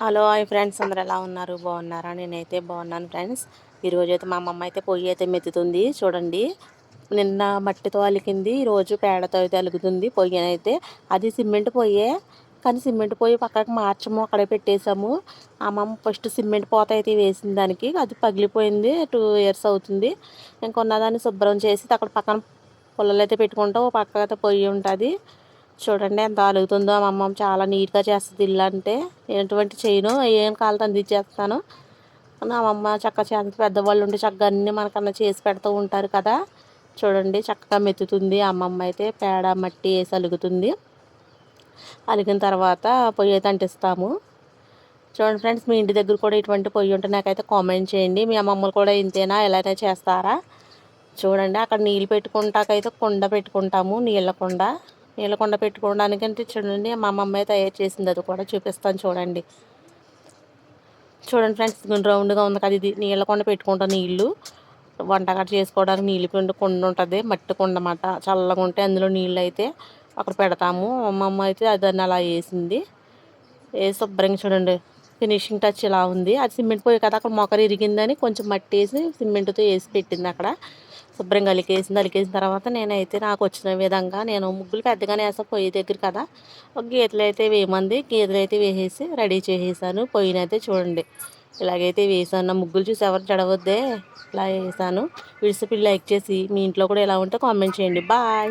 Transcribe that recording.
Hello hi friends. అందరు ఎలా ఉన్నారు? బాగున్నారా? నేనైతే బాగున్నాను ఫ్రెండ్స్. ఈరోజు అయితే మా అమ్మమ్మ అయితే పొయ్యి అయితే మెత్తుతుంది. చూడండి. నిన్న మట్టితో అలికింది ఈరోజు పేడతో అయితే అలుగుతుంది పొయ్యి అయితే. అది సిమెంట్ పొయ్యే. కానీ సిమెంట్ పొయ్యి పక్కకు మార్చము. అక్కడే పెట్టేశాము. అమ్మమ్మ ఫస్ట్ సిమెంట్ పోత అయితే వేసింది దానికి. అది పగిలిపోయింది. టూ ఇయర్స్ అవుతుంది. ఇంకొన్నదాన్ని శుభ్రం చేసి అక్కడ పక్కన పుల్లలు అయితే పెట్టుకుంటాం. పక్క అయితే పొయ్యి ఉంటుంది. చూడండి ఎంత అలుగుతుందో మా అమ్మమ్మ చాలా నీట్గా చేస్తుంది ఇల్లు అంటే. ఎటువంటి చేయను ఏం కాలు అందించేస్తాను నా అమ్మమ్మ చక్క చేత పెద్దవాళ్ళు ఉండి చక్కగా అన్నీ మనకన్నా చేసి పెడుతూ ఉంటారు కదా. చూడండి చక్కగా మెత్తుతుంది. అమ్మమ్మ అయితే పేడ మట్టి వేసి అలుగుతుంది. అలిగిన తర్వాత పొయ్యి అయితే అంటిస్తాము. చూడండి ఫ్రెండ్స్ మీ ఇంటి దగ్గర కూడా ఇటువంటి పొయ్యి ఉంటే నాకైతే కామెంట్ చేయండి. మీ అమ్మమ్మలు కూడా ఇంతేనా ఎలాగైనా చేస్తారా? చూడండి అక్కడ నీళ్ళు పెట్టుకుంటాకైతే కుండ పెట్టుకుంటాము నీళ్ళ కుండ. నీళ్ళకొండ పెట్టుకోవడానికంటే చూడండి మా అమ్మమ్మ తయారు చేసింది అది కూడా చూపిస్తాను చూడండి. చూడండి ఫ్రెండ్స్ రౌండ్గా ఉంది కదా ఇది నీళ్ళకొండ పెట్టుకుంటాం నీళ్ళు. వంటగట్ట చేసుకోవడానికి నీళ్ళు పిండి కుండ ఉంటుంది మట్టి కుండ అన్నమాట. చల్లగా ఉంటే అందులో నీళ్ళు అయితే అక్కడ పెడతాము. అమ్మమ్మ అయితే దాన్ని అలా వేసింది. వేసి శుభ్రంగా చూడండి ఫినిషింగ్ టచ్ ఇలా ఉంది. అది సిమెంట్ పోయి కదా అక్కడ మొక్కలు ఇరిగిందని కొంచెం మట్టి వేసి సిమెంట్తో వేసి పెట్టింది అక్కడ. శుభ్రంగా అలికేసింది అలికేసిన తర్వాత నేనైతే నాకు వచ్చిన విధంగా నేను ముగ్గులు పెద్దగానే వేసా పొయ్యి దగ్గర కదా ఒక గీతలు అయితే వేయమంది గీతలు అయితే వేసేసి రెడీ చేసేసాను. పొయ్యినైతే చూడండి ఇలాగైతే వేసాను. నా ముగ్గులు చూసి ఎవరు జడవద్దే ఇలా వేసాను. విడిసిపిల్లి లైక్ చేసి మీ ఇంట్లో కూడా ఎలా ఉంటే కామెంట్ చేయండి. బాయ్.